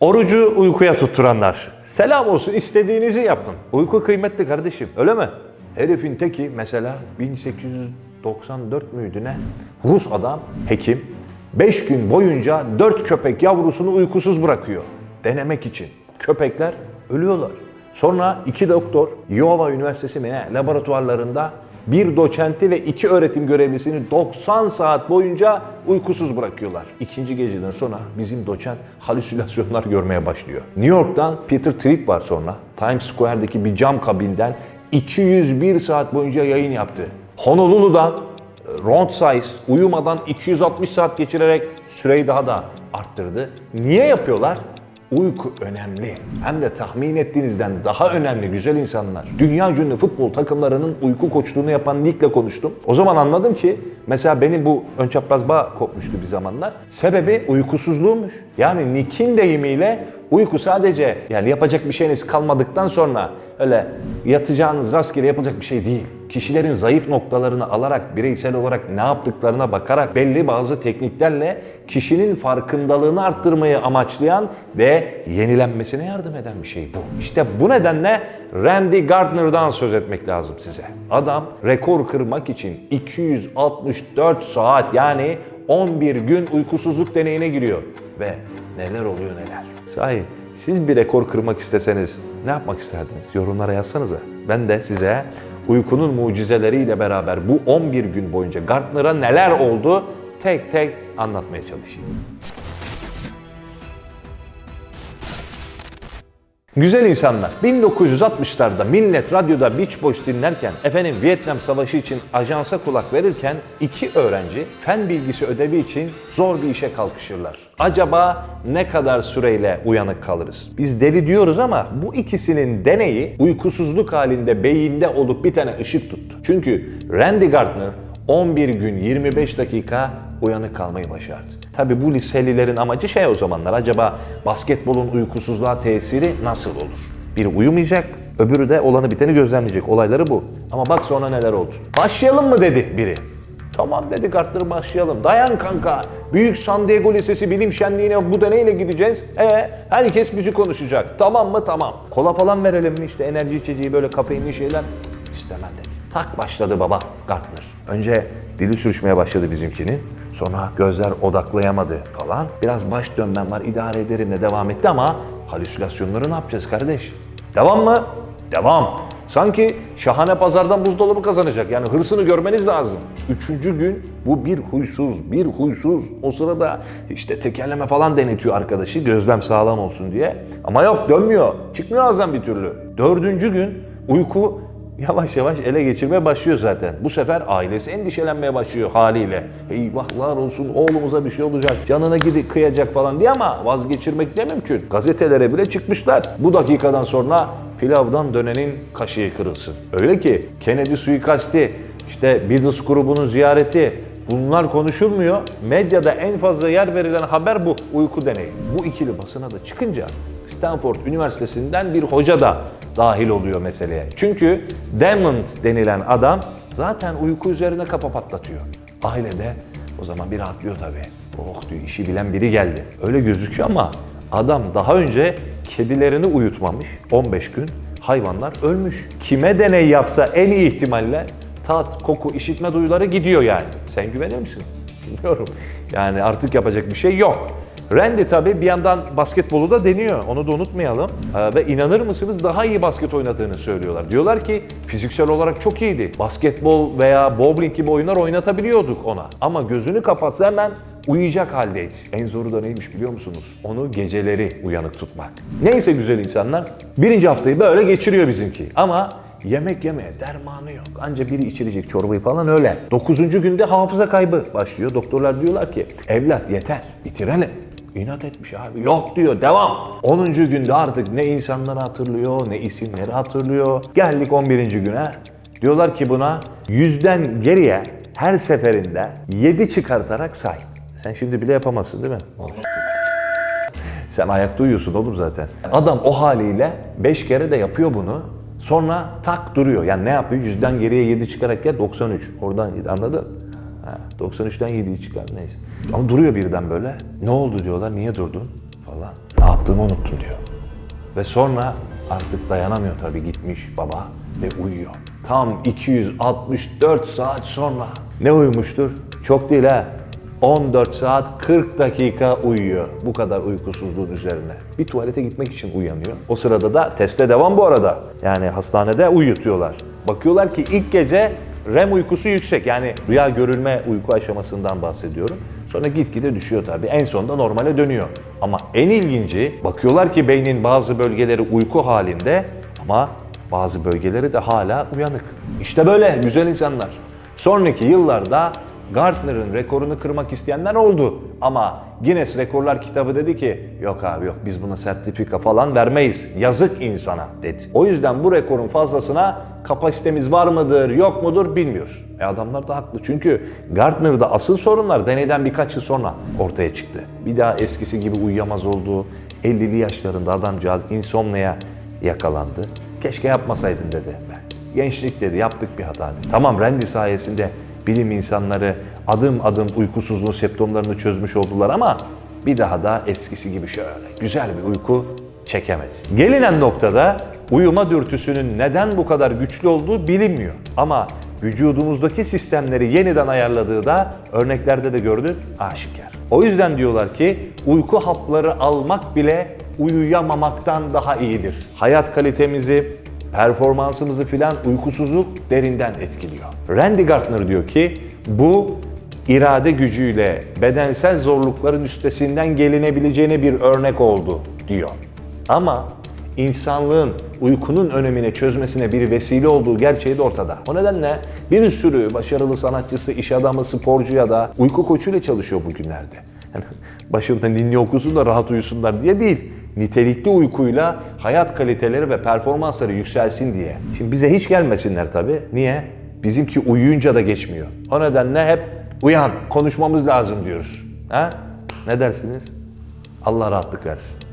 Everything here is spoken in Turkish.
Orucu uykuya tutturanlar. Selam olsun istediğinizi yapın. Uyku kıymetli kardeşim öyle mi? Herifin teki mesela 1894 müydü ne? Rus adam, hekim 5 gün boyunca 4 köpek yavrusunu uykusuz bırakıyor. Denemek için. Köpekler ölüyorlar. Sonra iki doktor Iowa Üniversitesi mi ne laboratuvarlarında bir doçenti ve iki öğretim görevlisini 90 saat boyunca uykusuz bırakıyorlar. İkinci geceden sonra bizim doçent halüsinasyonlar görmeye başlıyor. New York'tan Peter Tripp var sonra. Times Square'daki bir cam kabinden 201 saat boyunca yayın yaptı. Honolulu'dan Ron Size uyumadan 260 saat geçirerek süreyi daha da arttırdı. Niye yapıyorlar? Uyku önemli. Hem de tahmin ettiğinizden daha önemli güzel insanlar. Dünya ünlü futbol takımlarının uyku koçluğunu yapan Nick'le konuştum. O zaman anladım ki mesela benim bu ön çapraz bağ kopmuştu bir zamanlar. Sebebi uykusuzluğumuş. Yani Nick'in deyimiyle uyku sadece yani yapacak bir şeyiniz kalmadıktan sonra öyle yatacağınız rastgele yapılacak bir şey değil. Kişilerin zayıf noktalarını alarak, bireysel olarak ne yaptıklarına bakarak belli bazı tekniklerle kişinin farkındalığını arttırmayı amaçlayan ve yenilenmesine yardım eden bir şey bu. İşte bu nedenle Randy Gardner'dan söz etmek lazım size. Adam rekor kırmak için 264 saat yani 11 gün uykusuzluk deneyine giriyor. Ve neler oluyor neler. Sahi siz bir rekor kırmak isteseniz ne yapmak isterdiniz? Yorumlara yazsanıza. Ben de size uykunun mucizeleriyle beraber bu 11 gün boyunca Gardner'a neler oldu tek tek anlatmaya çalışayım. Güzel insanlar, 1960'larda millet radyoda Beach Boys dinlerken, efendim Vietnam Savaşı için ajansa kulak verirken iki öğrenci fen bilgisi ödevi için zor bir işe kalkışırlar. Acaba ne kadar süreyle uyanık kalırız? Biz deli diyoruz ama bu ikisinin deneyi uykusuzluk halinde beyinde olup bir tane ışık tuttu. Çünkü Randy Gardner 11 gün 25 dakika uyanık kalmayı başardı. Tabi bu liselilerin amacı şey o zamanlar acaba basketbolun uykusuzluğa tesiri nasıl olur? Biri uyumayacak, öbürü de olanı biteni gözlemleyecek. Olayları bu. Ama bak sonra neler oldu. Başlayalım mı dedi biri. Tamam dedi Gardner başlayalım. Dayan kanka. Büyük San Diego Lisesi bilim şenliğine bu deneyle gideceğiz. E herkes bizi konuşacak. Tamam mı? Tamam. Kola falan verelim mi? İşte enerji içeceği böyle kafeinli şeyler. İstemem dedi. Tak başladı baba Gardner. Önce dili sürüşmeye başladı bizimkinin. Sonra gözler odaklayamadı falan. Biraz baş dönmem var idare ederimle devam etti ama halüsinasyonları ne yapacağız kardeş? Devam mı? Devam. Sanki şahane pazardan buzdolabı kazanacak. Yani hırsını görmeniz lazım. Üçüncü gün bu bir huysuz, bir huysuz. O sırada işte tekerleme falan denetiyor arkadaşı gözlem sağlam olsun diye. Ama yok dönmüyor. Çıkmıyor ağzından bir türlü. Dördüncü gün uyku yavaş yavaş ele geçirmeye başlıyor zaten. Bu sefer ailesi endişelenmeye başlıyor haliyle. Eyvahlar olsun oğlumuza bir şey olacak, canına gidip kıyacak falan diye ama vazgeçirmek de mümkün. Gazetelere bile çıkmışlar. Bu dakikadan sonra pilavdan dönenin kaşığı kırılsın. Öyle ki Kennedy suikasti, işte Beatles grubunun ziyareti, Bunlar konuşulmuyor. Medyada en fazla yer verilen haber bu. Uyku deneyi. Bu ikili basına da çıkınca Stanford Üniversitesi'nden bir hoca da dahil oluyor meseleye. Çünkü Demond denilen adam zaten uyku üzerine kafa patlatıyor. Ailede o zaman bir rahatlıyor tabii. Oh diyor işi bilen biri geldi. Öyle gözüküyor ama adam daha önce kedilerini uyutmamış 15 gün. Hayvanlar ölmüş. Kime deney yapsa en iyi ihtimalle tat, koku, işitme duyuları gidiyor yani. Sen güveniyor musun? Bilmiyorum. Yani artık yapacak bir şey yok. Randy tabii bir yandan basketbolu da deniyor. Onu da unutmayalım. Ee, ve inanır mısınız daha iyi basket oynadığını söylüyorlar. Diyorlar ki fiziksel olarak çok iyiydi. Basketbol veya bowling gibi oyunlar oynatabiliyorduk ona. Ama gözünü kapatsa hemen uyuyacak haldeydi. En zoru da neymiş biliyor musunuz? Onu geceleri uyanık tutmak. Neyse güzel insanlar. Birinci haftayı böyle geçiriyor bizimki. Ama Yemek yemeye dermanı yok. Anca biri içirecek çorbayı falan öyle. Dokuzuncu günde hafıza kaybı başlıyor. Doktorlar diyorlar ki evlat yeter bitirelim. İnat etmiş abi. Yok diyor devam. 10. günde artık ne insanları hatırlıyor ne isimleri hatırlıyor. Geldik 11. güne. Diyorlar ki buna yüzden geriye her seferinde 7 çıkartarak say. Sen şimdi bile yapamazsın değil mi? Sen ayakta uyuyorsun oğlum zaten. Adam o haliyle 5 kere de yapıyor bunu. Sonra tak duruyor. Yani ne yapıyor? Yüzden geriye 7 çıkarak gel 93. Oradan anladın? Ha, 93'ten 7'yi çıkar neyse. Ama duruyor birden böyle. Ne oldu diyorlar. Niye durdun? Falan. Ne yaptığımı unuttum diyor. Ve sonra artık dayanamıyor tabii gitmiş baba ve uyuyor. Tam 264 saat sonra. Ne uyumuştur? Çok değil ha. 14 saat 40 dakika uyuyor. Bu kadar uykusuzluğun üzerine. Bir tuvalete gitmek için uyanıyor. O sırada da teste devam bu arada. Yani hastanede uyutuyorlar. Bakıyorlar ki ilk gece REM uykusu yüksek. Yani rüya görülme uyku aşamasından bahsediyorum. Sonra gitgide düşüyor tabii. En sonunda normale dönüyor. Ama en ilginci bakıyorlar ki beynin bazı bölgeleri uyku halinde ama bazı bölgeleri de hala uyanık. İşte böyle güzel insanlar. Sonraki yıllarda Gartner'ın rekorunu kırmak isteyenler oldu. Ama Guinness Rekorlar kitabı dedi ki yok abi yok biz buna sertifika falan vermeyiz. Yazık insana dedi. O yüzden bu rekorun fazlasına kapasitemiz var mıdır yok mudur bilmiyoruz. E adamlar da haklı çünkü Gartner'da asıl sorunlar deneyden birkaç yıl sonra ortaya çıktı. Bir daha eskisi gibi uyuyamaz oldu. 50'li yaşlarında adamcağız insomnia yakalandı. Keşke yapmasaydım dedi. Gençlik dedi yaptık bir hata dedi. Tamam Randy sayesinde bilim insanları adım adım uykusuzluğun septomlarını çözmüş oldular ama bir daha da eskisi gibi şöyle güzel bir uyku çekemedi. Gelinen noktada uyuma dürtüsünün neden bu kadar güçlü olduğu bilinmiyor. Ama vücudumuzdaki sistemleri yeniden ayarladığı da örneklerde de gördük aşikar. O yüzden diyorlar ki uyku hapları almak bile uyuyamamaktan daha iyidir. Hayat kalitemizi, performansımızı filan uykusuzluk derinden etkiliyor. Randy Gardner diyor ki bu irade gücüyle bedensel zorlukların üstesinden gelinebileceğine bir örnek oldu diyor. Ama insanlığın uykunun önemini çözmesine bir vesile olduğu gerçeği de ortada. O nedenle bir sürü başarılı sanatçısı, iş adamı, sporcu ya da uyku koçuyla çalışıyor bugünlerde. Yani başında ninni okusun da rahat uyusunlar diye değil. Nitelikli uykuyla hayat kaliteleri ve performansları yükselsin diye. Şimdi bize hiç gelmesinler tabii. Niye? Bizimki uyuyunca da geçmiyor. O nedenle hep uyan, konuşmamız lazım diyoruz. Ha? Ne dersiniz? Allah rahatlık versin.